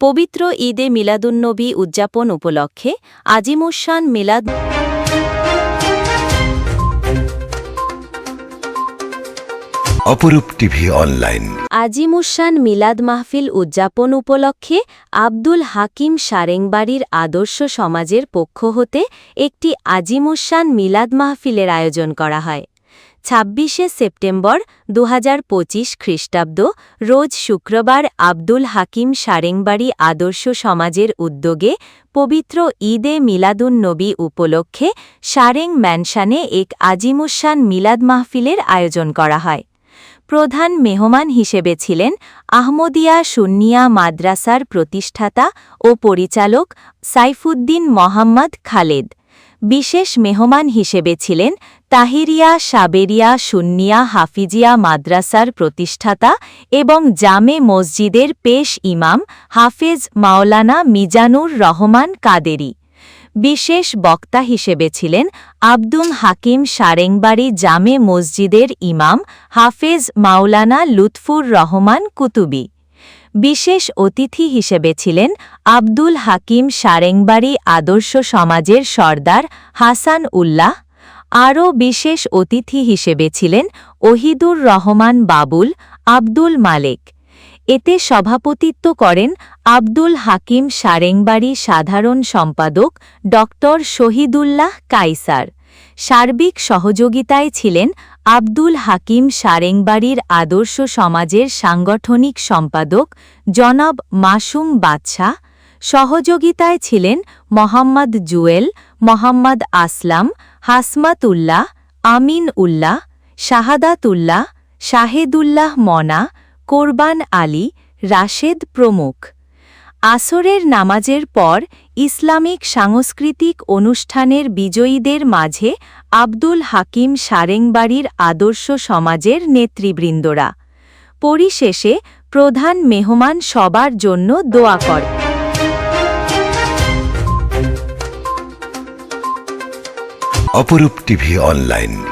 পবিত্র ঈদে মিলাদুন্নবী উদযাপন উপলক্ষে আজিমুসান মিলাদ অপরূপ টিভি অনলাইন। আজিমুসান মিলাদ মাহফিল উদযাপন উপলক্ষে আব্দুল হাকিম সারেংবাড়ির আদর্শ সমাজের পক্ষ হতে একটি আজিমুসান মিলাদ মাহফিলের আয়োজন করা হয়। ছাব্বিশে সেপ্টেম্বর দু হাজার পঁচিশ খ্রিস্টাব্দ, রোজ শুক্রবার আব্দুল হাকিম সারেংবাড়ি আদর্শ সমাজের উদ্যোগে পবিত্র ঈদে মিলাদুন নবী উপলক্ষে সারেং ম্যানশানে এক আজিমুসান মিলাদ মাহফিলের আয়োজন করা হয়। প্রধান মেহমান হিসেবে ছিলেন আহমদিয়া সুন্নিয়া মাদ্রাসার প্রতিষ্ঠাতা ও পরিচালক সাইফুদ্দিন মোহাম্মদ খালেদ। বিশেষ মেহমান হিসেবে ছিলেন তাহিরিয়া সাবেরিয়া সুন্নিয়া হাফিজিয়া মাদ্রাসার প্রতিষ্ঠাতা এবং জামে মসজিদের পেশ ইমাম হাফেজ মাওলানা মিজানুর রহমান কাদেরি। বিশেষ বক্তা হিসেবে ছিলেন আব্দুল হাকিম সারেংবাড়ি জামে মসজিদের ইমাম হাফেজ মাওলানা লুৎফুর রহমান কুতুবি। বিশেষ অতিথি হিসেবে ছিলেন আব্দুল হাকিম সারেংবাড়ি আদর্শ সমাজের সর্দার হাসান উল্লাহ। আরও বিশেষ অতিথি হিসেবে ছিলেন ওহিদুর রহমান বাবুল, আব্দুল মালেক। এতে সভাপতিত্ব করেন আব্দুল হাকিম সারেংবাড়ি সাধারণ সম্পাদক ড শহীদুল্লাহ কাইসার সার্বিক সহযোগিতায় ছিলেন আব্দুল হাকিম সারেংবাড়ির আদর্শ সমাজের সাংগঠনিক সম্পাদক জনাব মাসুম বাদশাহ, সহযোগিতায় ছিলেন মোহাম্মদ জুয়েল, মোহাম্মদ আসলাম, হাসমাতুল্লাহ, আমিন উল্লাহ, শাহাদাতুল্লাহ, শাহেদুল্লাহ মনা, কোরবান আলী, রাশেদ প্রমুখ। আসরের নামাজের পর ইসলামিক সাংস্কৃতিক অনুষ্ঠানের বিজয়ীদের মাঝে আব্দুল হাকিম সারেংবাড়ির আদর্শ সমাজের নেতৃবৃন্দরা। পরিশেষে প্রধান মেহমান সবার জন্য দোয়া করে। অপরূপ টিভি অনলাইন।